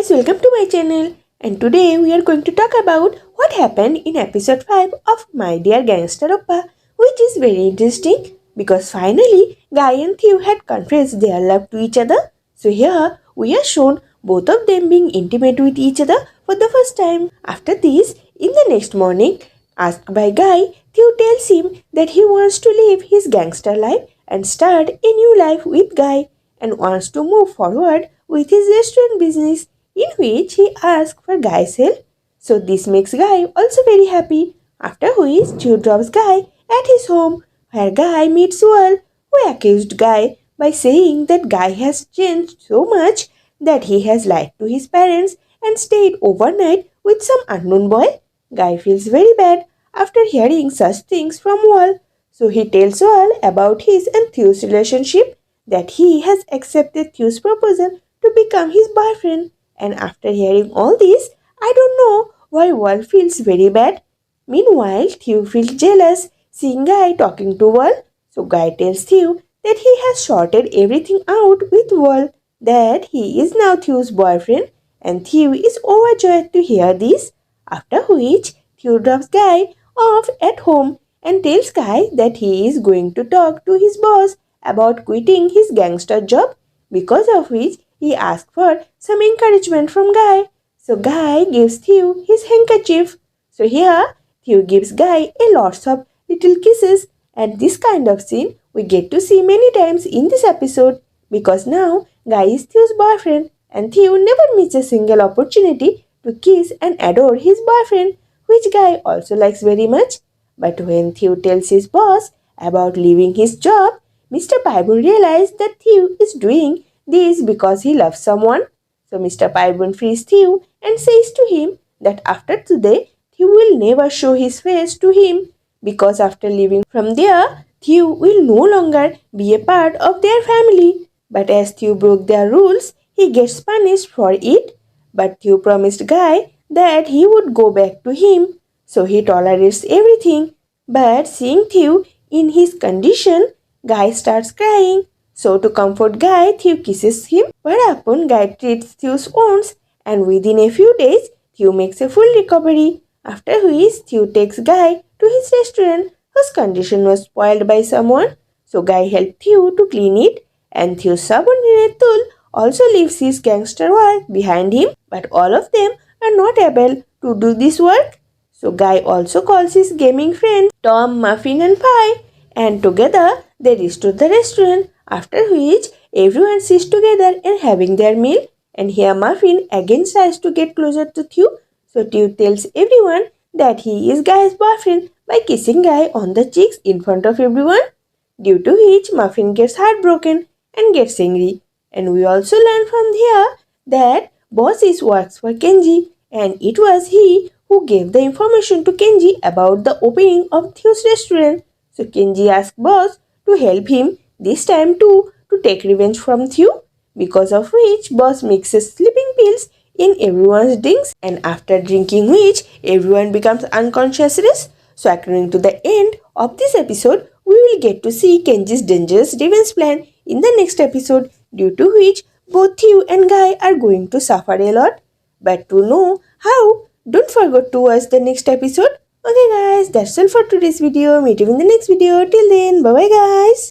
guys, welcome to my channel. And today we are going to talk about what happened in episode 5 of My Dear Gangster Oppa, which is very interesting because finally Guy and Theo had confessed their love to each other. So here we are shown both of them being intimate with each other for the first time. After this, in the next morning, asked by Guy, Theo tells him that he wants to live his gangster life and start a new life with Guy and wants to move forward with his restaurant business in which he asks for Guy's help. So this makes Guy also very happy. After which Theo drops Guy at his home where Guy meets Wall who accused Guy by saying that Guy has changed so much that he has lied to his parents and stayed overnight with some unknown boy. Guy feels very bad after hearing such things from Wall. So he tells Wall about his and Theo's relationship that he has accepted Theo's proposal to become his boyfriend. And after hearing all this, I don't know why Wall feels very bad. Meanwhile, Theo feels jealous seeing Guy talking to Wall. So Guy tells Theo that he has sorted everything out with Wall, that he is now Theo's boyfriend, and Theo is overjoyed to hear this. After which, Theo drops Guy off at home and tells Guy that he is going to talk to his boss about quitting his gangster job, because of which he asks for some encouragement from Guy. So Guy gives Theo his handkerchief. So here, Theo gives Guy a lots of little kisses and this kind of scene we get to see many times in this episode because now Guy is Theo's boyfriend and Theo never misses a single opportunity to kiss and adore his boyfriend which Guy also likes very much. But when Theo tells his boss about leaving his job, Mr. Paibun realizes that Theo is doing this because he loves someone. So Mr. Paibun frees Theo and says to him that after today, Theo will never show his face to him because after leaving from there, Theo will no longer be a part of their family. But as Theo broke their rules, he gets punished for it. But Theo promised Guy that he would go back to him, so he tolerates everything. But seeing Theo in his condition, Guy starts crying. So to comfort Guy, Theo kisses him, whereupon Guy treats Theo's wounds and within a few days, Theo makes a full recovery. After which, Theo takes Guy to his restaurant whose condition was spoiled by someone. So Guy helped Theo to clean it and Theo's subordinate Tul also leaves his gangster work behind him but all of them are not able to do this work. So Guy also calls his gaming friends Tom, Muffin and Pie and together they restore the restaurant after which everyone sits together and having their meal and here Muffin again tries to get closer to Theo. So Theo tells everyone that he is Guy's boyfriend by kissing Guy on the cheeks in front of everyone. Due to which Muffin gets heartbroken and gets angry. And we also learn from here that boss is works for Kenji and it was he who gave the information to Kenji about the opening of Theo's restaurant. So Kenji asked boss to help him this time too to take revenge from Theo because of which boss mixes sleeping pills in everyone's drinks and after drinking which everyone becomes unconscious So according to the end of this episode, we will get to see Kenji's dangerous revenge plan in the next episode due to which both Theo and Guy are going to suffer a lot. But to know how, don't forget to watch the next episode. Okay guys, that's all for today's video. Meet you in the next video. Till then, bye bye guys.